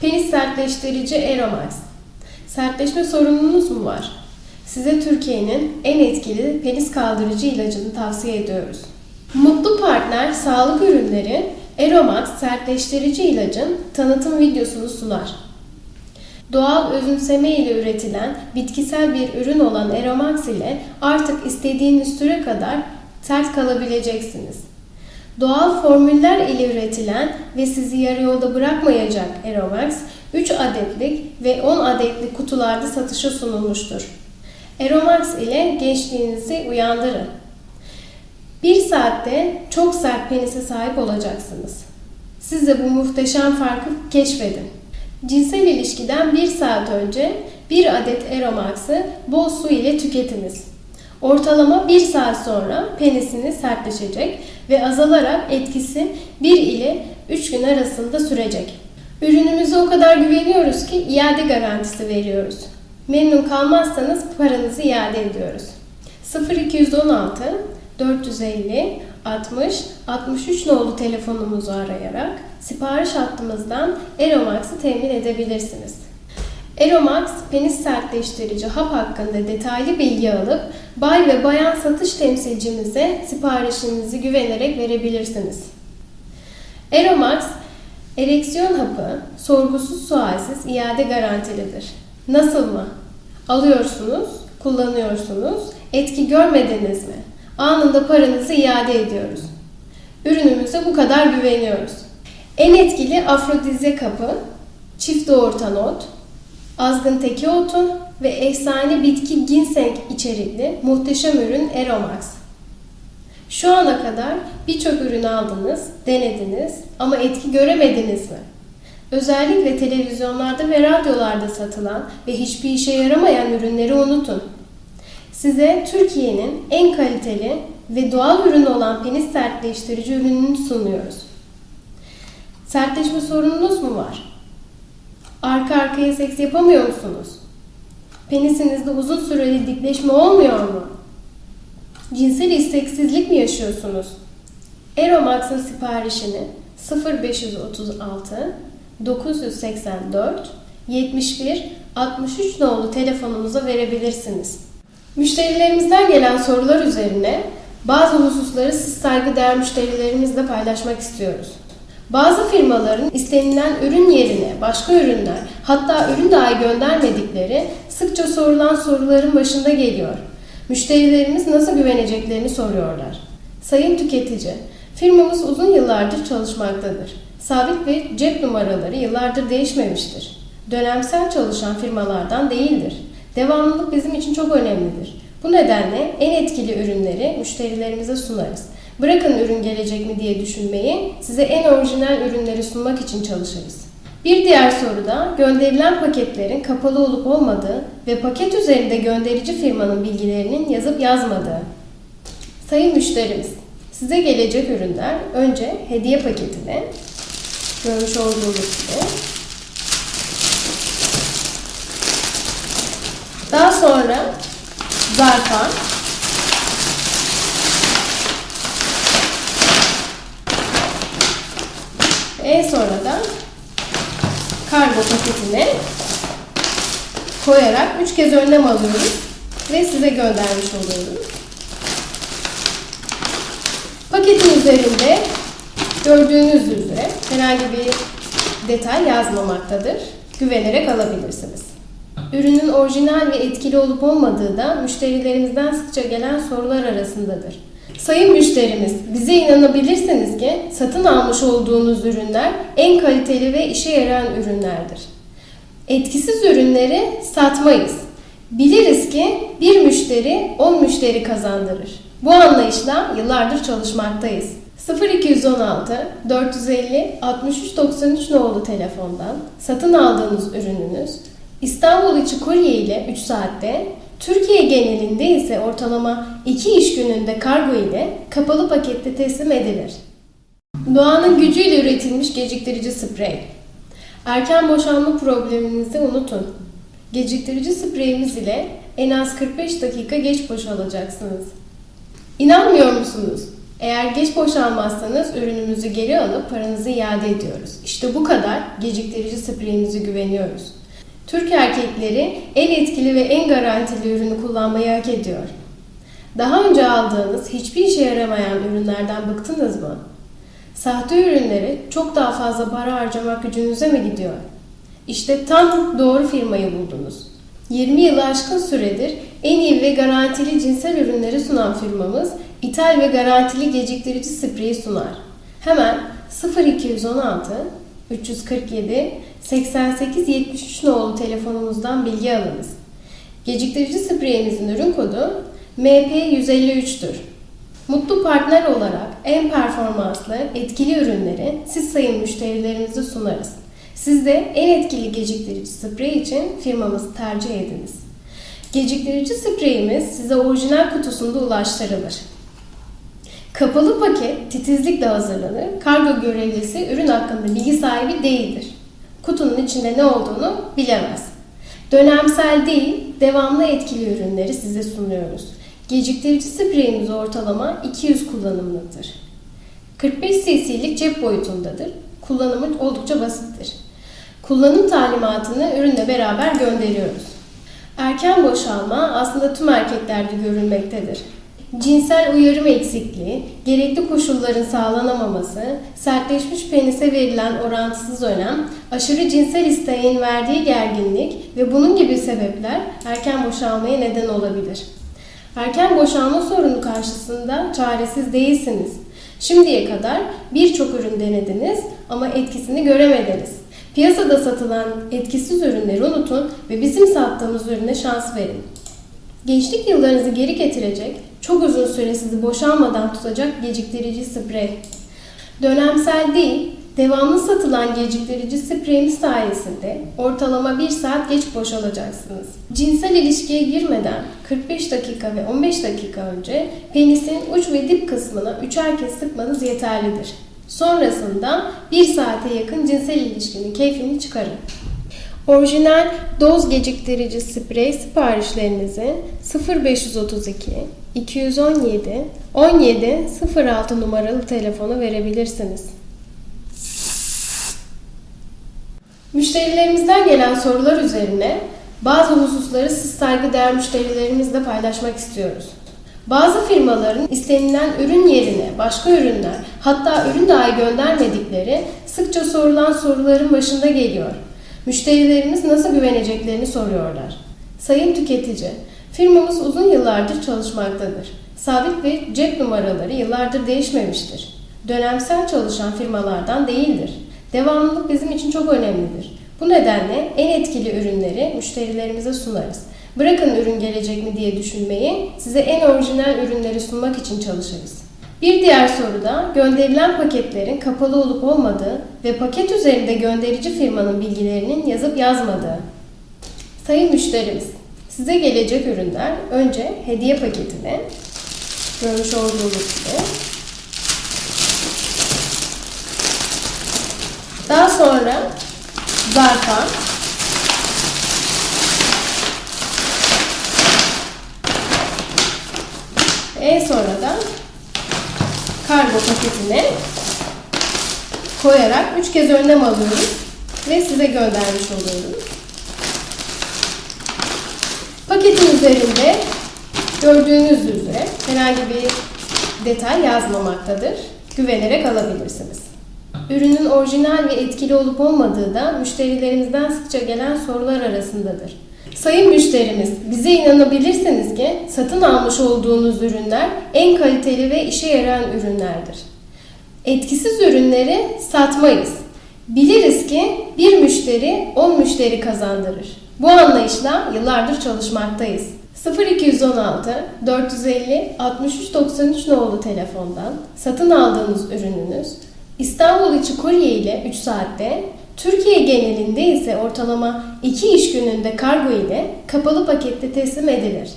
Penis sertleştirici Aeromax. Sertleşme sorununuz mu var? Size Türkiye'nin en etkili penis kaldırıcı ilacını tavsiye ediyoruz. Mutlu Partner Sağlık Ürünleri Aeromax sertleştirici ilacın tanıtım videosunu sunar. Doğal özümseme ile üretilen bitkisel bir ürün olan Aeromax ile artık istediğiniz süre kadar sert kalabileceksiniz. Doğal formüller ile üretilen ve sizi yarı yolda bırakmayacak Aeromax 3 adetlik ve 10 adetlik kutularda satışa sunulmuştur. Aeromax ile gençliğinizi uyandırın. Bir saatte çok sert penise sahip olacaksınız. Siz de bu muhteşem farkı keşfedin. Cinsel ilişkiden bir saat önce bir adet Aeromax'ı bol su ile tüketiniz. Ortalama bir saat sonra penisiniz sertleşecek ve azalarak etkisi 1 ile 3 gün arasında sürecek. Ürünümüze o kadar güveniyoruz ki iade garantisi veriyoruz. Memnun kalmazsanız paranızı iade ediyoruz. 0216 450 60 63 nolu telefonumuzu arayarak sipariş hattımızdan Aeromax'ı temin edebilirsiniz. Aeromax penis sertleştirici hap hakkında detaylı bilgi alıp bay ve bayan satış temsilcimize siparişinizi güvenerek verebilirsiniz. Aeromax ereksiyon hapı sorgusuz sualsiz iade garantilidir. Nasıl mı? Alıyorsunuz, kullanıyorsunuz, etki görmediniz mi? Anında paranızı iade ediyoruz. Ürünümüze bu kadar güveniyoruz. En etkili afrodizyak hapı, çift doğurtan ot, azgın teki otu ve efsane bitki ginseng içerikli muhteşem ürün Aeromax. Şu ana kadar birçok ürün aldınız, denediniz ama etki göremediniz mi? Özellikle televizyonlarda ve radyolarda satılan ve hiçbir işe yaramayan ürünleri unutun. Size Türkiye'nin en kaliteli ve doğal ürünü olan penis sertleştirici ürününü sunuyoruz. Sertleşme sorununuz mu var? Arka arkaya seks yapamıyor musunuz? Penisinizde uzun süreli dikleşme olmuyor mu? Cinsel isteksizlik mi yaşıyorsunuz? Aeromax'ın siparişini 0536 984 71 63 nolu telefonumuza verebilirsiniz. Müşterilerimizden gelen sorular üzerine bazı hususları siz saygıdeğer müşterilerimizle paylaşmak istiyoruz. Bazı firmaların istenilen ürün yerine başka ürünler, hatta ürün dahi göndermedikleri sıkça sorulan soruların başında geliyor. Müşterilerimiz nasıl güveneceklerini soruyorlar. Sayın tüketici, firmamız uzun yıllardır çalışmaktadır. Sabit ve cep numaraları yıllardır değişmemiştir. Dönemsel çalışan firmalardan değildir. Devamlılık bizim için çok önemlidir. Bu nedenle en etkili ürünleri müşterilerimize sunarız. Bırakın ürün gelecek mi diye düşünmeyi, size en orijinal ürünleri sunmak için çalışırız. Bir diğer soru da gönderilen paketlerin kapalı olup olmadığı ve paket üzerinde gönderici firmanın bilgilerinin yazıp yazmadığı. Sayın müşterimiz, size gelecek ürünler önce hediye paketine, görmüş olduğunuz gibi, daha sonra zarfa, En sonra da kargo paketine koyarak üç kez önlem alıyoruz ve size göndermiş oluyoruz. Paketin üzerinde gördüğünüz üzere herhangi bir detay yazmamaktadır. Güvenerek alabilirsiniz. Ürünün orijinal ve etkili olup olmadığı da müşterilerimizden sıkça gelen sorular arasındadır. Sayın müşterimiz, bize inanabilirsiniz ki satın almış olduğunuz ürünler en kaliteli ve işe yarayan ürünlerdir. Etkisiz ürünleri satmayız. Biliriz ki bir müşteri 10 müşteri kazandırır. Bu anlayışla yıllardır çalışmaktayız. 0216 450 6393 nolu telefondan satın aldığınız ürününüz İstanbul içi kurye ile 3 saatte Türkiye genelinde ise ortalama 2 iş gününde kargo ile kapalı pakette teslim edilir. Doğanın gücüyle üretilmiş geciktirici sprey. Erken boşalma probleminizi unutun. Geciktirici spreyimiz ile en az 45 dakika geç boşalacaksınız. İnanmıyor musunuz? Eğer geç boşalmazsanız ürünümüzü geri alıp paranızı iade ediyoruz. İşte bu kadar geciktirici spreyimize güveniyoruz. Türk erkekleri en etkili ve en garantili ürünü kullanmayı hak ediyor. Daha önce aldığınız hiçbir işe yaramayan ürünlerden bıktınız mı? Sahte ürünleri çok daha fazla para harcamak gücünüze mi gidiyor? İşte tam doğru firmayı buldunuz. 20 yılı aşkın süredir en iyi ve garantili cinsel ürünleri sunan firmamız ithal ve garantili geciktirici spreyi sunar. Hemen 0216 347 88 73 nolu telefonumuzdan bilgi alınız. Geciktirici spreyimizin ürün kodu MP153'tür. Mutlu partner olarak en performanslı, etkili ürünleri siz sayın müşterilerimize sunarız. Siz de en etkili geciktirici sprey için firmamızı tercih ediniz. Geciktirici spreyimiz size orijinal kutusunda ulaştırılır. Kapalı paket titizlikle hazırlanır. Kargo görevlisi ürün hakkında bilgi sahibi değildir. Kutunun içinde ne olduğunu bilemez. Dönemsel değil, devamlı etkili ürünleri size sunuyoruz. Geciktirici spreyimiz ortalama 200 kullanımlıktır. 45 cc'lik cep boyutundadır. Kullanımı oldukça basittir. Kullanım talimatını ürünle beraber gönderiyoruz. Erken boşalma aslında tüm erkeklerde görülmektedir. Cinsel uyarım eksikliği, gerekli koşulların sağlanamaması, sertleşmiş penise verilen orantısız önem, aşırı cinsel isteğin verdiği gerginlik ve bunun gibi sebepler erken boşalmaya neden olabilir. Erken boşalma sorunu karşısında çaresiz değilsiniz. Şimdiye kadar birçok ürün denediniz ama etkisini göremediniz. Piyasada satılan etkisiz ürünleri unutun ve bizim sattığımız ürüne şans verin. Gençlik yıllarınızı geri getirecek, çok uzun süre sizi boşalmadan tutacak geciktirici sprey. Dönemsel değil, devamlı satılan geciktirici spreyimiz sayesinde ortalama 1 saat geç boşalacaksınız. Cinsel ilişkiye girmeden 45 dakika ve 15 dakika önce penisin uç ve dip kısmına üçer kez sıkmanız yeterlidir. Sonrasında 1 saate yakın cinsel ilişkinin keyfini çıkarın. Orijinal doz geciktirici sprey siparişlerinizi 0532 217 17 06 numaralı telefona verebilirsiniz. Müşterilerimizden gelen sorular üzerine bazı hususları siz saygıdeğer müşterilerimizle paylaşmak istiyoruz. Bazı firmaların istenilen ürün yerine başka ürünler, hatta ürün dahi göndermedikleri sıkça sorulan soruların başında geliyor. Müşterilerimiz nasıl güveneceklerini soruyorlar. Sayın tüketici, firmamız uzun yıllardır çalışmaktadır. Sabit ve cep numaraları yıllardır değişmemiştir. Dönemsel çalışan firmalardan değildir. Devamlılık bizim için çok önemlidir. Bu nedenle en etkili ürünleri müşterilerimize sunarız. Bırakın ürün gelecek mi diye düşünmeyi, size en orijinal ürünleri sunmak için çalışırız. Bir diğer soruda gönderilen paketlerin kapalı olup olmadığı ve paket üzerinde gönderici firmanın bilgilerinin yazıp yazmadığı. Sayın müşterimiz, size gelecek ürünler önce hediye paketine, görmüş olduğunuz gibi, daha sonra zarfa, en sonra da kargo paketine koyarak üç kez önlem alıyoruz ve size göndermiş oluyoruz. Paketin üzerinde gördüğünüz üzere herhangi bir detay yazmamaktadır. Güvenerek alabilirsiniz. Ürünün orijinal ve etkili olup olmadığı da müşterilerimizden sıkça gelen sorular arasındadır. Sayın müşterimiz, bize inanabilirsiniz ki satın almış olduğunuz ürünler en kaliteli ve işe yarayan ürünlerdir. Etkisiz ürünleri satmayız. Biliriz ki bir müşteri 10 müşteri kazandırır. Bu anlayışla yıllardır çalışmaktayız. 0216 450 6393 nolu telefondan satın aldığınız ürününüz İstanbul içi kurye ile 3 saatte, Türkiye genelinde ise ortalama 2 iş gününde kargo ile kapalı pakette teslim edilir.